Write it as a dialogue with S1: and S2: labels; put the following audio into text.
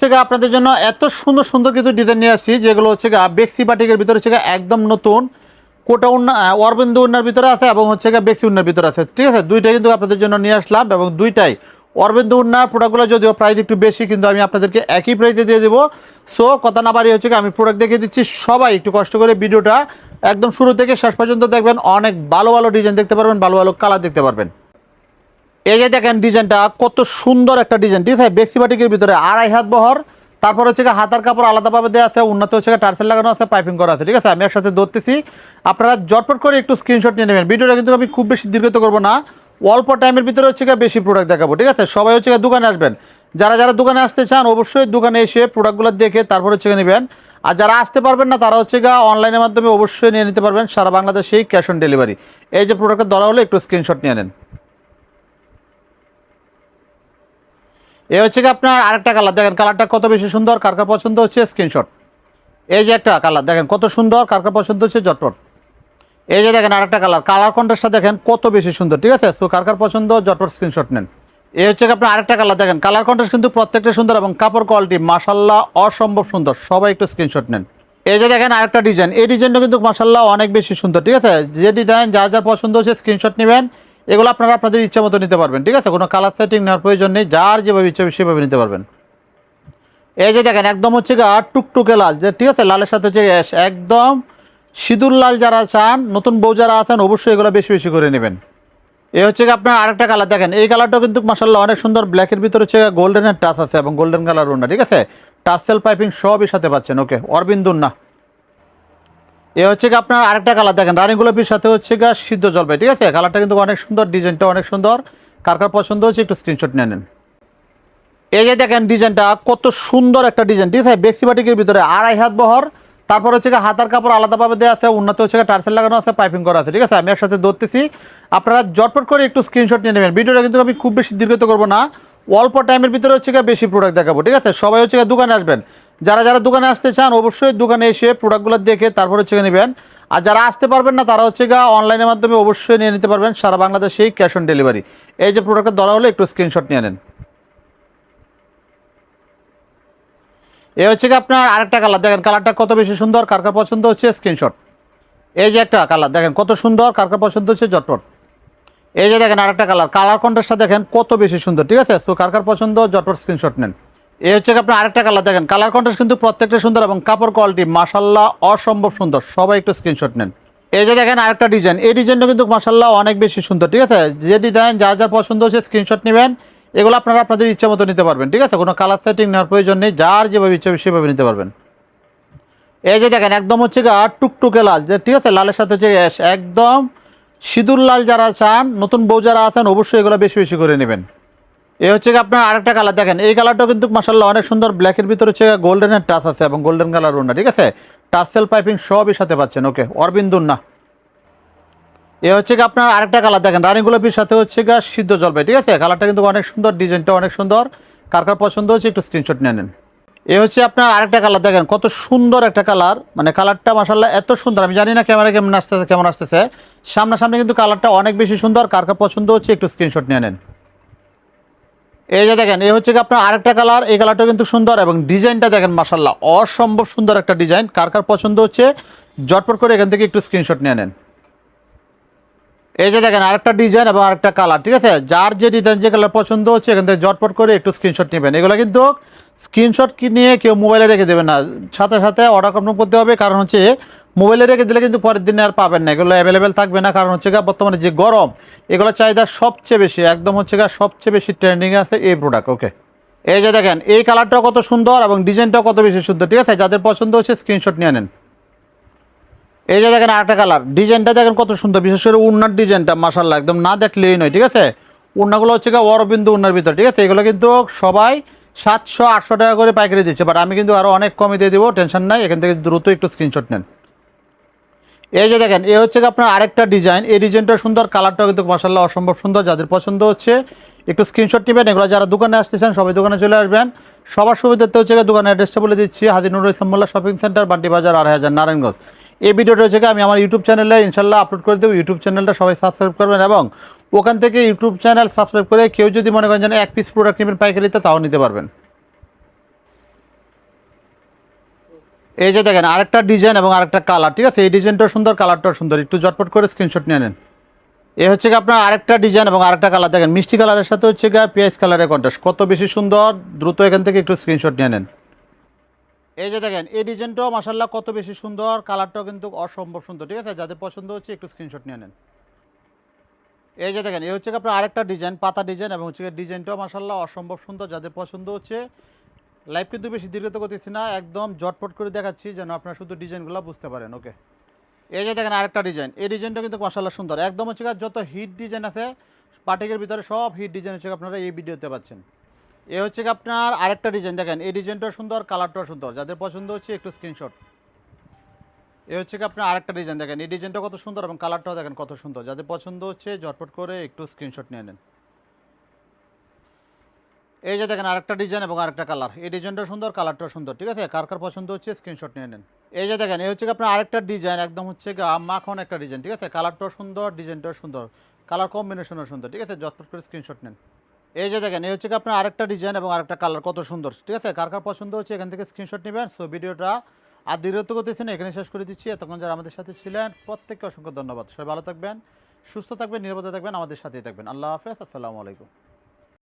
S1: হচ্ছে আপনাদের জন্য এত সুন্দর সুন্দর কিছু ডিজাইন নিয়ে আসছি, যেগুলো হচ্ছে বেক্সি বাটিকের ভিতরে হচ্ছে একদম নতুন। কোটা উন্না অরবিন্দ উন্নার ভিতরে আছে এবং হচ্ছে বেক্সি উন্নার ভিতরে আছে। ঠিক আছে? দুইটাই কিন্তু আপনাদের জন্য নিয়ে আসলাম এবং দুইটাই। অরবিন্দু উন্নার প্রোডাক্টগুলো যদিও প্রাইস একটু বেশি, কিন্তু আমি আপনাদেরকে একই প্রাইসে দিয়ে দেবো। সো কথা না বাড়ি হচ্ছে আমি প্রোডাক্ট দেখিয়ে দিচ্ছি। সবাই একটু কষ্ট করে ভিডিওটা একদম শুরু থেকে শেষ পর্যন্ত দেখবেন। অনেক ভালো ভালো ডিজাইন দেখতে পারবেন, ভালো ভালো কালার দেখতে পারবেন। এই যে দেখেন ডিজাইনটা, কত সুন্দর একটা ডিজাইন। ঠিক আছে, বেক্সি বাটিকের ভিতরে আড়াই হাত বহর, তারপর হচ্ছে হাতার কাপড় আলাদাভাবে দেওয়া আছে, উন্নত হচ্ছে টার্সেল লাগানো আছে, পাইপিং করা আছে, ঠিক আছে, আমি একসাথে ধরতেছি। আপনারা জটপট করে একটু স্ক্রিনশট নিয়ে নেবেন। ভিডিওটা কিন্তু আমি খুব বেশি দীর্ঘত করব না, অল্প টাইমের ভিতরে হচ্ছে বেশি প্রোডাক্ট দেখাবো, ঠিক আছে? সবাই হচ্ছে দোকানে আসবেন। যারা যারা দোকানে আসতে চান, অবশ্যই দোকানে এসে প্রোডাক্টগুলো দেখে তারপর হচ্ছে নেবেন। আর যারা আসতে পারবেন না, তারা হচ্ছে গিয়ে অনলাইনের মাধ্যমে অবশ্যই নিয়ে নিতে পারবেন, সারা বাংলাদেশেই ক্যাশ অন ডেলিভারি এই যে প্রোডাক্টের ধরা হলে, একটু স্ক্রিনশট নিয়ে নেন। এ হচ্ছে কি আপনার আরেকটা কালার দেখেন কালারটা কত বেশি সুন্দর, কার কার পছন্দ হচ্ছে স্ক্রিনশট এই যে একটা কালার দেখেন কত সুন্দর, কার কার পছন্দ হচ্ছে জটপট এই যে দেখেন আরেকটা কালার কালার কন্ট্রাস্টটা দেখেন কত বেশি সুন্দর, ঠিক আছে? সো কার কার পছন্দ জটপট স্ক্রিনশট নেন। এই হচ্ছে কি আপনার আরেকটা কালার দেখেন কালার কন্ট্রাস্ট কিন্তু প্রত্যেকটা সুন্দর এবং কাপড় কোয়ালিটি মাসাল্লাহ অসম্ভব সুন্দর। সবাই একটু স্ক্রিনশট নেন। এই যে দেখেন আরেকটা ডিজাইন এই ডিজাইনটা কিন্তু মাসাল্লাহ অনেক বেশি সুন্দর, ঠিক আছে? যে ডিজাইন যার যার পছন্দ হচ্ছে স্ক্রিনশট নেবেন। এগুলো আপনারা আপনাদের ইচ্ছা মতো নিতে পারবেন, ঠিক আছে? কোনো কালার সেটিং নেওয়ার প্রয়োজন নেই, যার যেভাবে ইচ্ছা সেভাবে নিতে পারবেন। এই যে দেখেন, একদম হচ্ছে গা টুকটুকে লাল, যে ঠিক আছে? লালের সাথে হচ্ছে অ্যাশ একদম সিঁদুর লাল যারা চান, নতুন বউ যারা আছেন, অবশ্যই এগুলো বেশি বেশি করে নেবেন। এ হচ্ছে আপনার আরেকটা কালার দেখেন, এই কালারটাও কিন্তু মাসাল্লাহ অনেক সুন্দর ব্ল্যাকের ভিতরে হচ্ছে গোল্ডেনের টাচ আছে এবং গোল্ডেন কালার ওনা ঠিক আছে? টার্সেল পাইপিং সবই সাথে পাচ্ছেন ওকে অরবিন্দুর না। এ হচ্ছে কি আপনার আরেকটা কালার দেখেন। রানী গোলাপির সাথে হচ্ছে গা সিদ্ধ জলপাই, ঠিক আছে? কালারটা কিন্তু অনেক সুন্দর ডিজাইনটা অনেক সুন্দর। কার কার পছন্দ হচ্ছে একটু স্ক্রিনশট নিয়ে নেন। এই যে দেখেন ডিজাইনটা কত সুন্দর একটা ডিজাইন ঠিক আছে? বেক্সি বাটিকের ভিতরে আড়াই হাত বহর, তারপর হচ্ছে হাতার কাপড় আলাদাভাবে দেওয়া আছে, উন্নত হচ্ছে টার্সেল লাগানো আছে পাইপিং করা আছে, ঠিক আছে? আমি একসাথে ধরতেছি। আপনারা জটপট করে একটু স্ক্রিনশট নিয়ে নেবেন। ভিডিওটা কিন্তু আমি খুব বেশি দীর্ঘত করব না। অল্প টাইমের ভিতরে হচ্ছে গিয়ে বেশি প্রোডাক্ট দেখাবো, ঠিক আছে? সবাই হচ্ছে গিয়ে দোকানে আসবেন। যারা যারা দোকানে আসতে চান, অবশ্যই দোকানে এসে প্রোডাক্টগুলো দেখে তারপর হচ্ছে গিয়ে নেবেন। আর যারা আসতে পারবেন না, তারা হচ্ছে গিয়ে অনলাইনের মাধ্যমে অবশ্যই নিয়ে নিতে পারবেন। সারা বাংলাদেশেই ক্যাশ অন ডেলিভারি এই যে প্রোডাক্টের ধরা হলে, একটু স্ক্রিনশট নিয়ে নেন। এ হচ্ছে কি আপনার আরেকটা কালার দেখেন কালারটা কত বেশি সুন্দর, কার কার পছন্দ হচ্ছে স্ক্রিনশট এই যে একটা কালার দেখেন, কত সুন্দর, কার কার পছন্দ হচ্ছে জটপট এই যে দেখেন আরেকটা কালার। কালার কন্ট্রাস্টটা দেখেন কত বেশি সুন্দর, ঠিক আছে? সো কার কার পছন্দ জটপট স্ক্রিনশট নেন। এই হচ্ছে কি আপনার আরেকটা কালার দেখেন। কালার কন্ট্রাস্ট কিন্তু প্রত্যেকটা সুন্দর এবং কাপড় কোয়ালিটি মাসাল্লাহ অসম্ভব সুন্দর। সবাই একটু স্ক্রিনশট নেন। এই যে দেখেন আরেকটা ডিজাইন এই ডিজাইনটা কিন্তু মাসাল্লাহ অনেক বেশি সুন্দর, ঠিক আছে? যে ডিজাইন যার যার পছন্দ হচ্ছে স্ক্রিনশট নেবেন। এগুলো আপনারা আপনাদের ইচ্ছা মতো নিতে পারবেন, ঠিক আছে? কোনো কালার সেটিং নেওয়ার প্রয়োজন নেই। যার যেভাবে ইচ্ছা সেভাবে নিতে পারবেন। এই যে দেখেন, একদম হচ্ছে গা টুকটুকে লাল, যে ঠিক আছে? লালের সাথে হচ্ছে একদম সিঁদুর লাল যারা চান, নতুন বউ যারা আছেন, অবশ্যই এগুলো বেশি বেশি করে নেবেন। এ হচ্ছে আপনার আরেকটা কালার দেখেন। এই কালারটাও কিন্তু মাসাল্লাহ অনেক সুন্দর ব্ল্যাকের ভিতরে হচ্ছে গোল্ডেনের টাচ আছে এবং গোল্ডেন কালার ওনা ঠিক আছে? টার্সেল পাইপিং সবই সাথে পাচ্ছেন ওকে অরবিন্দুর না এ হচ্ছে কি আপনার আরেকটা কালার দেখেন, রানী গোলাপির সাথে হচ্ছে গা সিদ্ধ জলপাই, ঠিক আছে? কালারটা কিন্তু অনেক সুন্দর ডিজাইনটা অনেক সুন্দর। কার কার পছন্দ হচ্ছে একটু স্ক্রিনশট নিয়ে নেন। এ হচ্ছে আপনার আরেকটা কালার, দেখেন কত সুন্দর একটা কালার। মানে কালারটা মাসাল্লাহ এত সুন্দর, আমি জানি না ক্যামেরা কেমন আসতেছে কেমন আসতেছে। সামনাসামনি কিন্তু কালারটা অনেক বেশি সুন্দর, কার কার পছন্দ হচ্ছে একটু স্ক্রিনশট নিয়ে নেন। এই যে দেখেন এই হচ্ছে আপনার আরেকটা কালার, এই কালারটা কিন্তু সুন্দর এবং ডিজাইনটা দেখেন মাসাল্লাহ অসম্ভব সুন্দর একটা ডিজাইন, কার কার পছন্দ হচ্ছে জটপট করে এখান থেকে একটু স্ক্রিনশট নিয়ে নেন। এই যে দেখেন, আরেকটা ডিজাইন এবং আরেকটা কালার ঠিক আছে? যার যে ডিজাইন যে কালার পছন্দ হচ্ছে, এখান থেকে জটপট করে একটু স্ক্রিনশট নেবেন। এগুলো কিন্তু স্ক্রিনশট নিয়ে কেউ মোবাইলে রেখে দেবেন না। সাথে সাথে অর্ডার কনফার্ম করতে হবে, কারণ হচ্ছে মোবাইলে রেখে দিলে কিন্তু পরের দিনে আর পাবেন না। এগুলো অ্যাভেলেবেল থাকবে না, কারণ হচ্ছে গা বর্তমানে যে গরম, এগুলো চাহিদা সবচেয়ে বেশি, একদম হচ্ছে গা সবচেয়ে বেশি ট্রেন্ডিংয়ে আছে এই প্রোডাক্ট ওকে এই যে দেখেন, এই কালারটাও কত সুন্দর এবং ডিজাইনটাও কত বেশি সুন্দর, ঠিক আছে? যাদের পছন্দ হচ্ছে স্ক্রিনশট নিয়ে নেন। এই যে দেখেন আরেকটা কালার ডিজাইনটা দেখেন কত সুন্দর, বিশেষ করে উন্নার ডিজাইনটা মাসাল্লাহ একদম না দেখলেই নয়, ঠিক আছে? উন্নাগুলো হচ্ছে গিয়ে অরবিন্দু উন্নার ভিতর, ঠিক আছে? এগুলো কিন্তু সবাই সাতশো, আটশো টাকা করে পাইকারি দিচ্ছে বাট আমি কিন্তু আরও অনেক কমে দিয়ে দেবো টেনশন নাই, এখান থেকে দ্রুত একটু স্ক্রিনশট নেন। এই যে দেখেন, এ হচ্ছে আপনার আরেকটা ডিজাইন এই ডিজাইনটা সুন্দর কালারটাও কিন্তু মাসাল্লাহ অসম্ভব সুন্দর, যাদের পছন্দ হচ্ছে, একটু স্ক্রিনশট নেবেন, এগুলো যারা দোকানে আসতেছেন, সবাই দোকানে চলে আসবেন। সবার সুবিধাতে হচ্ছে দোকানের অ্যাড্রেসটা বলে দিচ্ছি, হাজি নুরুল ইসলাম মোল্লা শপিং সেন্টার বান্টি বাজার, আড়াই হাজার, নারায়ণগঞ্জ। এই ভিডিওটা হচ্ছে গিয়ে আমি আমার ইউটিউব চ্যানেলে ইনশাল্লাহ আপলোড করে দেবো। ইউটিউব চ্যানেলটা সবাই সাবস্ক্রাইব করবেন এবং ওখান থেকে ইউটিউব চ্যানেল সাবস্ক্রাইব করে কেউ যদি মনে করেন যেন এক পিস প্রোডাক্ট নেবেন পাইকারিতে তাও নিতে পারবেন। এই যে দেখেন, আরেকটা ডিজাইন এবং আরেকটা কালার ঠিক আছে? এই ডিজাইনটাও সুন্দর কালারটাও সুন্দর। একটু জটপট করে স্ক্রিনশট নিয়ে নেন। এ হচ্ছে কি আপনার আরেকটা ডিজাইন এবং আরেকটা কালার দেখেন, মিষ্টি কালারের সাথে হচ্ছে গা পেঁয়াজ কালারের কন্ট্রাস্ট কত বেশি সুন্দর, দ্রুত এখান থেকে একটু স্ক্রিনশট নিয়ে নেন। এই যে দেখেন, এই ডিজাইনটাও মাসাল্লাহ কত বেশি সুন্দর, কালারটাও কিন্তু অসম্ভব সুন্দর, ঠিক আছে? যাদের পছন্দ হচ্ছে একটু স্ক্রিনশট নিয়ে নেন। এই যে দেখেন, এই হচ্ছে আপনার আরেকটা ডিজাইন, পাতা ডিজাইন, এবং হচ্ছে ডিজাইনটাও মাসাল্লাহ অসম্ভব সুন্দর, যাদের পছন্দ হচ্ছে। লাইভ কিন্তু বেশি দীর্ঘত করতেছি না, একদম জটপট করে দেখাচ্ছি যেন আপনারা শুধু ডিজাইনগুলো বুঝতে পারেন ওকে এই যে দেখেন, আরেকটা ডিজাইন, এই ডিজাইনটা কিন্তু মাসাল্লাহ সুন্দর। একদম হচ্ছে যত হিট ডিজাইন আছে পার্টিকের ভিতরে সব হিট ডিজাইন হচ্ছে আপনারা এই ভিডিওতে পাচ্ছেন। এ হচ্ছে আপনার আরেকটা ডিজাইন দেখেন, এই ডিজাইনটা সুন্দর কালারটাও সুন্দর। যাদের পছন্দ হচ্ছে একটু স্ক্রিনশট এ হচ্ছে আপনার আরেকটা ডিজাইন দেখেন, এই ডিজাইনটা কত সুন্দর এবং কালারটাও দেখেন কত সুন্দর। যাদের পছন্দ হচ্ছে ঝটপট করে একটু স্ক্রিনশট নিয়ে নেন। এই যে দেখেন, আরেকটা ডিজাইন এবং আরেকটা কালার এই ডিজাইনটা সুন্দর কালারটাও সুন্দর, ঠিক আছে? কার কার পছন্দ হচ্ছে স্ক্রিনশট নিয়ে নেন। এই যে দেখেন এই হচ্ছে আপনার আরেকটা ডিজাইন একদম হচ্ছে মাখন একটা ডিজাইন ঠিক আছে? কালারটাও সুন্দর ডিজাইনটাও সুন্দর। কালার কম্বিনেশনও সুন্দর, ঠিক আছে? ঝটপট করে স্ক্রিনশট নেন। এই যে দেখেন, এই হচ্ছে আপনার আরেকটা ডিজাইন এবং আরেকটা কালার কত সুন্দর। ঠিক আছে? কার কার পছন্দ হচ্ছে এখান থেকে স্ক্রিনশট নেবেন। সো ভিডিওটা আর দীর্ঘত করতেছি না এখানে শেষ করে দিচ্ছি। এতক্ষণ যারা আমাদের সাথে ছিলেন, প্রত্যেককে অসংখ্য ধন্যবাদ। সবাই ভালো থাকবেন, সুস্থ থাকবেন, নিরাপদে থাকবেন, আমাদের সাথেই থাকবেন। আল্লাহ হাফেজ, আসসালামু আলাইকুম।